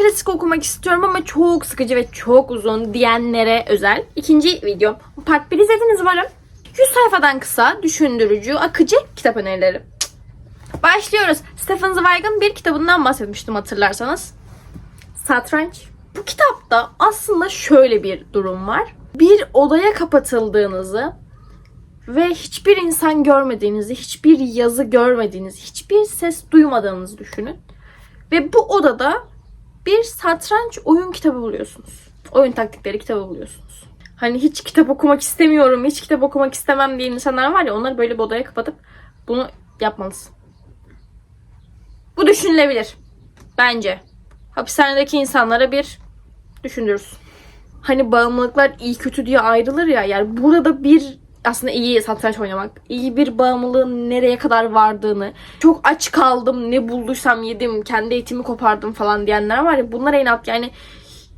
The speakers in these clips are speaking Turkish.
klasik okumak istiyorum ama çok sıkıcı ve çok uzun diyenlere özel ikinci video. Part 1 izlediniz umarım. 100 sayfadan kısa, düşündürücü, akıcı kitap önerileri. Başlıyoruz. Stephen Zweig'ın bir kitabından bahsetmiştim hatırlarsanız. Satranç. Bu kitapta aslında şöyle bir durum var. Bir odaya kapatıldığınızı ve hiçbir insan görmediğinizi, hiçbir yazı görmediğinizi, hiçbir ses duymadığınızı düşünün. Ve bu odada bir satranç oyun kitabı buluyorsunuz. Oyun taktikleri kitabı buluyorsunuz. Hani hiç kitap okumak istemiyorum, hiç kitap okumak istemem diye insanlar var ya onları böyle bir odaya kapatıp bunu yapmalısın. Bu düşünülebilir. Bence. Hapishanedeki insanlara bir düşündürürsün. Hani bağımlılıklar iyi kötü diye ayrılır ya. Yani burada bir aslında iyi satranç oynamak, iyi bir bağımlılığın nereye kadar vardığını, çok aç kaldım, ne bulduysam yedim, kendi etimi kopardım falan diyenler var ya bunlara inat yani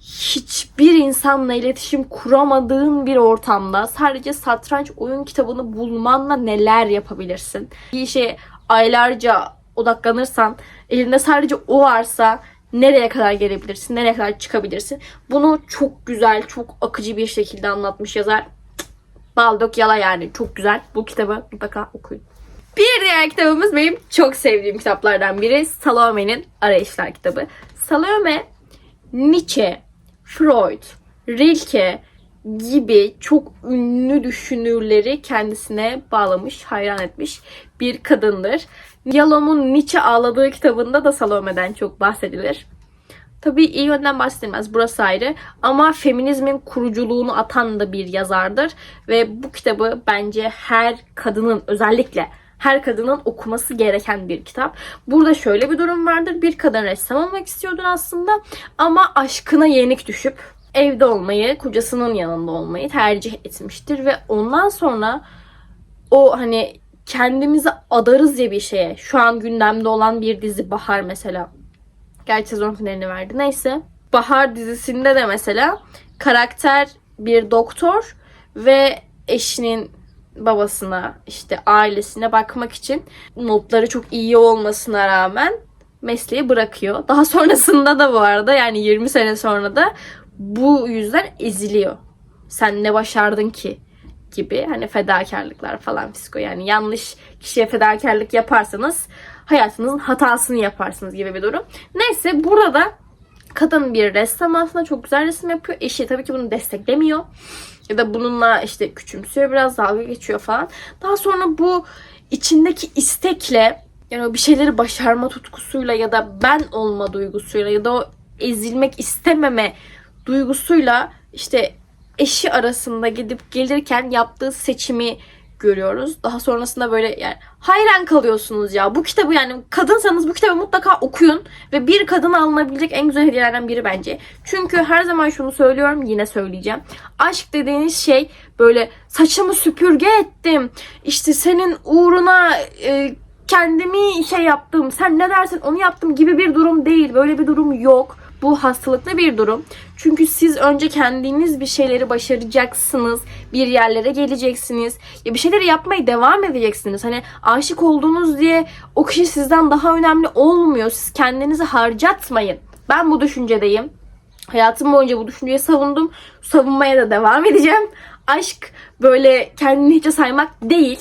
hiçbir insanla iletişim kuramadığın bir ortamda sadece satranç oyun kitabını bulmanla neler yapabilirsin? Bir işe aylarca odaklanırsan, elinde sadece o varsa nereye kadar gelebilirsin, nereye kadar çıkabilirsin? Bunu çok güzel, çok akıcı bir şekilde anlatmış yazar. Baldok Yala yani çok güzel. Bu kitabı mutlaka okuyun. Bir diğer kitabımız benim çok sevdiğim kitaplardan biri Salome'nin Arayışlar kitabı. Salome Nietzsche, Freud, Rilke gibi çok ünlü düşünürleri kendisine bağlamış, hayran etmiş bir kadındır. Yalom'un Nietzsche ağladığı kitabında da Salome'den çok bahsedilir. Tabii iyi yönden bahsedilmez. Burası ayrı. Ama feminizmin kuruculuğunu atan da bir yazardır. Ve bu kitabı bence her kadının özellikle her kadının okuması gereken bir kitap. Burada şöyle bir durum vardır. Bir kadın ressam olmak istiyordur aslında. Ama aşkına yenik düşüp evde olmayı, kocasının yanında olmayı tercih etmiştir. Ve ondan sonra o hani kendimizi adarız ya bir şeye. Şu an gündemde olan bir dizi Bahar mesela. Gerçi sezon finalini verdi. Neyse. Bahar dizisinde de mesela karakter bir doktor ve eşinin babasına işte ailesine bakmak için notları çok iyi olmasına rağmen mesleği bırakıyor. Daha sonrasında da bu arada yani 20 sene sonra da bu yüzden eziliyor. Sen ne başardın ki? gibi hani fedakarlıklar falan fisko yani yanlış kişiye fedakarlık yaparsanız hayatınızın hatasını yaparsınız gibi bir durum. Neyse burada da kadın bir ressam aslında çok güzel resim yapıyor. Eşi tabii ki bunu desteklemiyor. Ya da bununla işte küçümsüyor biraz dalga geçiyor falan. Daha sonra bu içindeki istekle yani o bir şeyleri başarma tutkusuyla ya da ben olma duygusuyla ya da o ezilmek istememe duygusuyla işte eşi arasında gidip gelirken yaptığı seçimi görüyoruz. Daha sonrasında böyle yani hayran kalıyorsunuz ya. Bu kitabı yani kadınsanız bu kitabı mutlaka okuyun ve bir kadın alınabilecek en güzel hediyelerden biri bence. Çünkü her zaman şunu söylüyorum yine söyleyeceğim. Aşk dediğiniz şey böyle saçımı süpürge ettim. İşte senin uğruna e, kendimi şey yaptım. Sen ne dersin onu yaptım gibi bir durum değil. Böyle bir durum yok. Bu hastalıklı bir durum. Çünkü siz önce kendiniz bir şeyleri başaracaksınız. Bir yerlere geleceksiniz. Ya bir şeyleri yapmaya devam edeceksiniz. Hani aşık olduğunuz diye o kişi sizden daha önemli olmuyor. Siz kendinizi harcatmayın. Ben bu düşüncedeyim. Hayatım boyunca bu düşünceyi savundum. Savunmaya da devam edeceğim. Aşk böyle kendini hiçe saymak değil.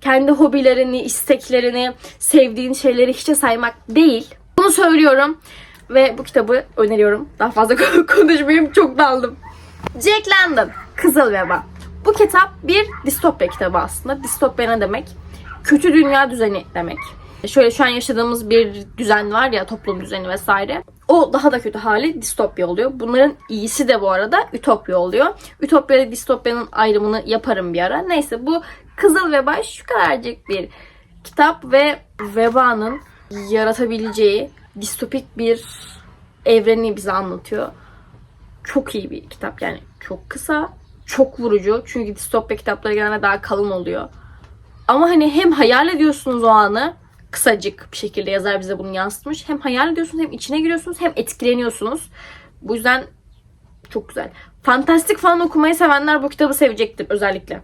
Kendi hobilerini, isteklerini, sevdiğin şeyleri hiçe saymak değil. Bunu söylüyorum. Ve bu kitabı öneriyorum. Daha fazla konuşmayayım. Çok daldım. Jack London. Kızıl Veba. Bu kitap bir distopya kitabı aslında. Distopya ne demek? Kötü dünya düzeni demek. Şöyle şu an yaşadığımız bir düzen var ya toplum düzeni vesaire. O daha da kötü hali distopya oluyor. Bunların iyisi de bu arada ütopya oluyor. Ütopya ile distopyanın ayrımını yaparım bir ara. Neyse bu Kızıl Veba şu kadarcık bir kitap ve vebanın yaratabileceği distopik bir evreni bize anlatıyor. Çok iyi bir kitap yani çok kısa, çok vurucu. Çünkü distopya kitapları genelde daha kalın oluyor. Ama hani hem hayal ediyorsunuz o anı kısacık bir şekilde yazar bize bunu yansıtmış. Hem hayal ediyorsunuz hem içine giriyorsunuz hem etkileniyorsunuz. Bu yüzden çok güzel. Fantastik falan okumayı sevenler bu kitabı sevecektir özellikle.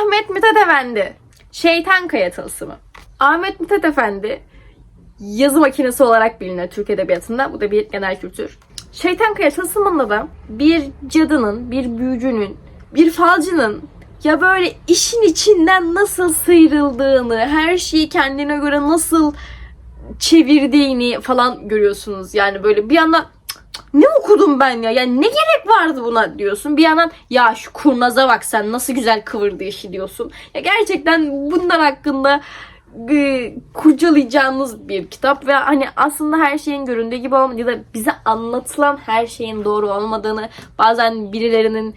Ahmet Mithat Efendi. Şeytan Kaya Tılsımı. Ahmet Mithat Efendi yazı makinesi olarak bilinir Türk Edebiyatı'nda. Bu da bir genel kültür. Şeytan Kaya tılsımında da bir cadının, bir büyücünün, bir falcının ya böyle işin içinden nasıl sıyrıldığını, her şeyi kendine göre nasıl çevirdiğini falan görüyorsunuz. Yani böyle bir yandan "Cık, cık, ne okudum ben ya? Yani ne gerek vardı buna diyorsun. Bir yandan ya şu kurnaza bak sen nasıl güzel kıvırdı işi diyorsun. Ya gerçekten bunlar hakkında e, kurcalayacağınız bir kitap ve hani aslında her şeyin göründüğü gibi olmadığı ya da bize anlatılan her şeyin doğru olmadığını bazen birilerinin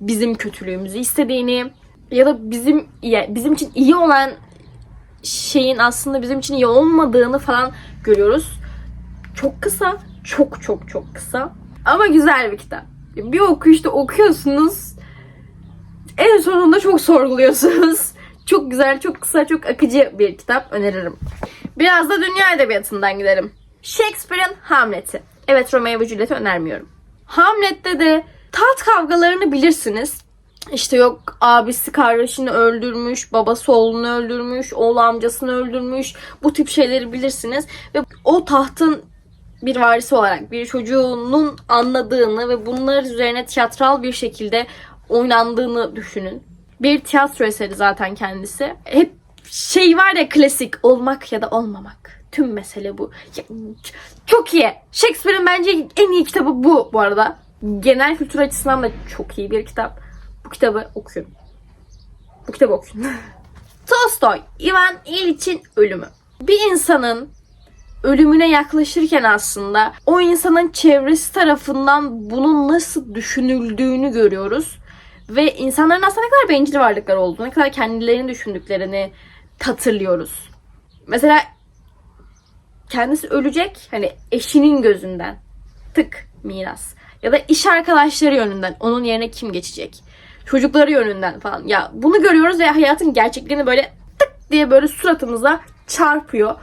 bizim kötülüğümüzü istediğini ya da bizim bizim için iyi olan şeyin aslında bizim için iyi olmadığını falan görüyoruz. Çok kısa, çok çok çok kısa ama güzel bir kitap. Bir okuyuşta okuyorsunuz. En sonunda çok sorguluyorsunuz. Çok güzel, çok kısa, çok akıcı bir kitap öneririm. Biraz da dünya edebiyatından gidelim. Shakespeare'in Hamlet'i. Evet Romeo ve Juliet'i önermiyorum. Hamlet'te de taht kavgalarını bilirsiniz. İşte yok abisi kardeşini öldürmüş, babası oğlunu öldürmüş, oğlu amcasını öldürmüş. Bu tip şeyleri bilirsiniz. Ve o tahtın bir varisi olarak bir çocuğunun anladığını ve bunlar üzerine tiyatral bir şekilde oynandığını düşünün. Bir tiyatro eseri zaten kendisi. Hep şey var ya klasik olmak ya da olmamak. Tüm mesele bu. Çok iyi. Shakespeare'in bence en iyi kitabı bu bu arada. Genel kültür açısından da çok iyi bir kitap. Bu kitabı okuyun. Bu kitabı okuyun. Tolstoy, Ivan İliç'in ölümü. Bir insanın ölümüne yaklaşırken aslında o insanın çevresi tarafından bunun nasıl düşünüldüğünü görüyoruz. Ve insanların aslında ne kadar bencil varlıklar olduğunu, ne kadar kendilerini düşündüklerini hatırlıyoruz. Mesela kendisi ölecek hani eşinin gözünden tık miras. Ya da iş arkadaşları yönünden onun yerine kim geçecek? Çocukları yönünden falan. Ya bunu görüyoruz ve hayatın gerçekliğini böyle tık diye böyle suratımıza çarpıyor.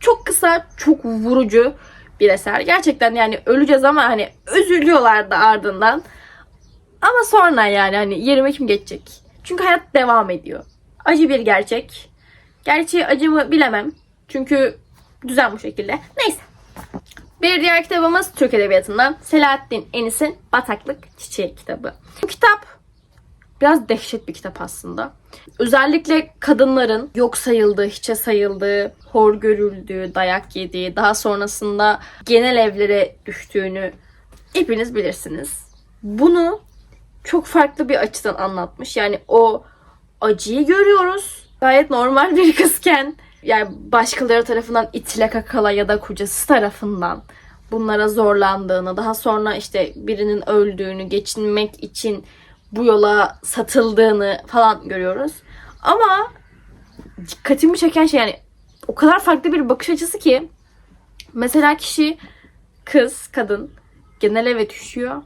Çok kısa çok vurucu bir eser. Gerçekten yani öleceğiz ama hani üzülüyorlar da ardından ama sonra yani hani yerime kim geçecek çünkü hayat devam ediyor acı bir gerçek gerçi acımı bilemem çünkü düzen bu şekilde. Neyse. Bir diğer kitabımız Türk Edebiyatı'ndan Selahattin Enis'in Bataklık Çiçeği kitabı. Bu kitap biraz dehşet bir kitap aslında. Özellikle kadınların yok sayıldığı, hiçe sayıldığı, hor görüldüğü, dayak yediği, daha sonrasında genel evlere düştüğünü hepiniz bilirsiniz. Bunu çok farklı bir açıdan anlatmış. Yani o acıyı görüyoruz. Gayet normal bir kızken yani başkaları tarafından itile kakala ya da kocası tarafından bunlara zorlandığını, daha sonra işte birinin öldüğünü, geçinmek için bu yola satıldığını falan görüyoruz. Ama dikkatimi çeken şey yani o kadar farklı bir bakış açısı ki mesela kişi kız, kadın genel eve düşüyor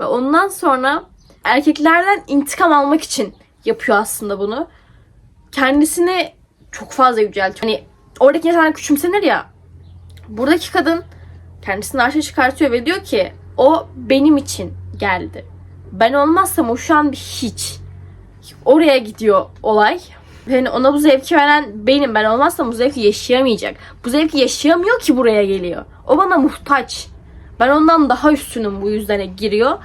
ve ondan sonra erkeklerden intikam almak için yapıyor aslında bunu. Kendisini çok fazla yüceltiyor. Hani oradaki insanlar küçümsenir ya. Buradaki kadın kendisini arşa çıkartıyor ve diyor ki o benim için geldi. Ben olmazsam o şu an bir hiç. Oraya gidiyor olay. Ve hani ona bu zevki veren benim. Ben olmazsam bu zevki yaşayamayacak. Bu zevki yaşayamıyor ki buraya geliyor. O bana muhtaç. Ben ondan daha üstünüm bu yüzden giriyor.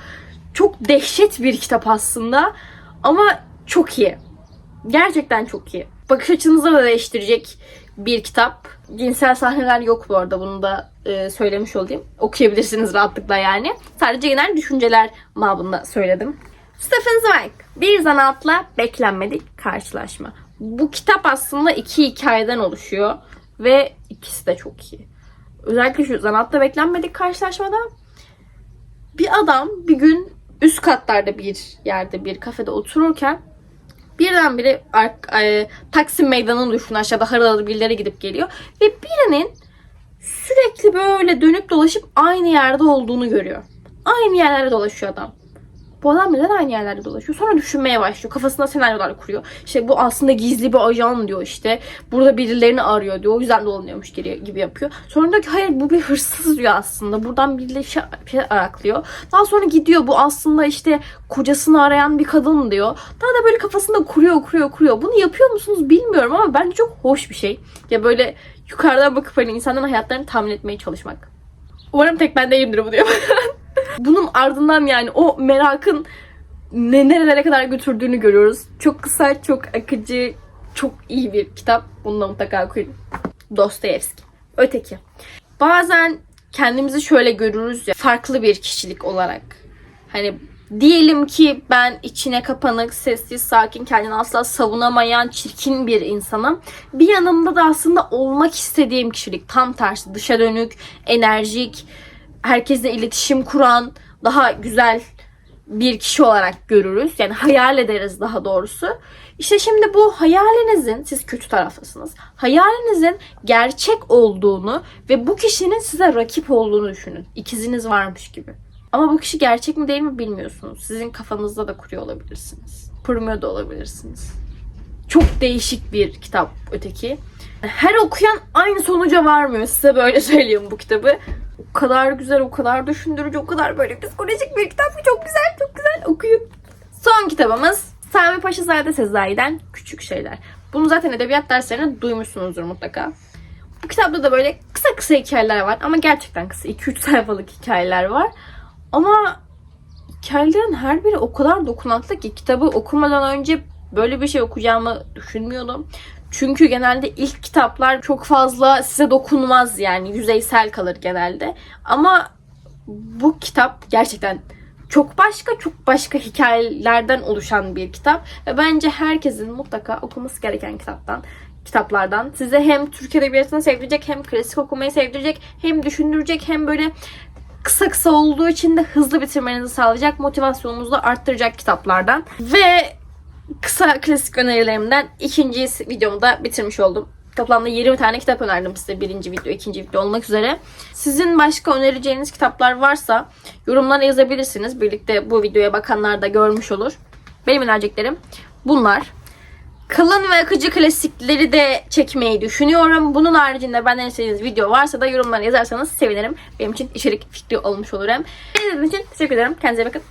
Çok dehşet bir kitap aslında. Ama çok iyi. Gerçekten çok iyi. Bakış açınızı da değiştirecek bir kitap. Cinsel sahneler yok bu arada bunu da e, söylemiş olayım. Okuyabilirsiniz rahatlıkla yani. Sadece genel düşünceler mabında söyledim. Stephen Zweig. Bir zanaatla beklenmedik karşılaşma. Bu kitap aslında iki hikayeden oluşuyor. Ve ikisi de çok iyi. Özellikle şu zanaatla beklenmedik karşılaşmada bir adam bir gün üst katlarda bir yerde bir kafede otururken birdenbire e, Taksim Meydanı'nı düşün aşağıda harıl birileri gidip geliyor. Ve birinin sürekli böyle dönüp dolaşıp aynı yerde olduğunu görüyor. Aynı yerlerde dolaşıyor adam. Bu adam neden aynı yerlerde dolaşıyor? Sonra düşünmeye başlıyor. Kafasında senaryolar kuruyor. İşte bu aslında gizli bir ajan diyor işte. Burada birilerini arıyor diyor. O yüzden dolanıyormuş geri gibi yapıyor. Sonra diyor ki hayır bu bir hırsız diyor aslında. Buradan birileri şey, şey araklıyor. Daha sonra gidiyor bu aslında işte kocasını arayan bir kadın diyor. Daha da böyle kafasında kuruyor kuruyor kuruyor. Bunu yapıyor musunuz bilmiyorum ama bence çok hoş bir şey. Ya böyle yukarıdan bakıp hani insanların hayatlarını tahmin etmeye çalışmak. Umarım tek ben değilimdir bu diyor. Bunun ardından yani o merakın ne nerelere kadar götürdüğünü görüyoruz. Çok kısa, çok akıcı, çok iyi bir kitap. Bunu da mutlaka okuyun. Dostoyevski. Öteki. Bazen kendimizi şöyle görürüz ya farklı bir kişilik olarak. Hani diyelim ki ben içine kapanık, sessiz, sakin, kendini asla savunamayan, çirkin bir insanım. Bir yanımda da aslında olmak istediğim kişilik tam tersi dışa dönük, enerjik, herkesle iletişim kuran, daha güzel bir kişi olarak görürüz. Yani hayal ederiz daha doğrusu. İşte şimdi bu hayalinizin, siz kötü taraftasınız. Hayalinizin gerçek olduğunu ve bu kişinin size rakip olduğunu düşünün. İkiziniz varmış gibi. Ama bu kişi gerçek mi değil mi bilmiyorsunuz. Sizin kafanızda da kuruyor olabilirsiniz. Kurmuyor da olabilirsiniz. Çok değişik bir kitap öteki. Her okuyan aynı sonuca varmıyor. Size böyle söyleyeyim bu kitabı. O kadar güzel, o kadar düşündürücü, o kadar böyle psikolojik bir kitap ki çok güzel, çok güzel okuyun. Son kitabımız Sami Paşazade Sezai'den Küçük Şeyler. Bunu zaten edebiyat derslerinde duymuşsunuzdur mutlaka. Bu kitapta da böyle kısa kısa hikayeler var ama gerçekten kısa 2-3 sayfalık hikayeler var. Ama hikayelerin her biri o kadar dokunaklı ki kitabı okumadan önce böyle bir şey okuyacağımı düşünmüyordum. Çünkü genelde ilk kitaplar çok fazla size dokunmaz yani yüzeysel kalır genelde. Ama bu kitap gerçekten çok başka çok başka hikayelerden oluşan bir kitap. Ve bence herkesin mutlaka okuması gereken kitaptan kitaplardan. Size hem Türk edebiyatını sevdirecek hem klasik okumayı sevdirecek hem düşündürecek hem böyle kısa kısa olduğu için de hızlı bitirmenizi sağlayacak motivasyonunuzu da arttıracak kitaplardan. Ve kısa klasik önerilerimden ikinci videomu da bitirmiş oldum. Toplamda 20 tane kitap önerdim size birinci video, ikinci video olmak üzere. Sizin başka önereceğiniz kitaplar varsa yorumlara yazabilirsiniz. Birlikte bu videoya bakanlar da görmüş olur. Benim önereceklerim bunlar. Kalın ve akıcı klasikleri de çekmeyi düşünüyorum. Bunun haricinde benden istediğiniz video varsa da yorumlara yazarsanız sevinirim. Benim için içerik fikri olmuş olur hem. İzlediğiniz için teşekkür ederim. Kendinize bakın.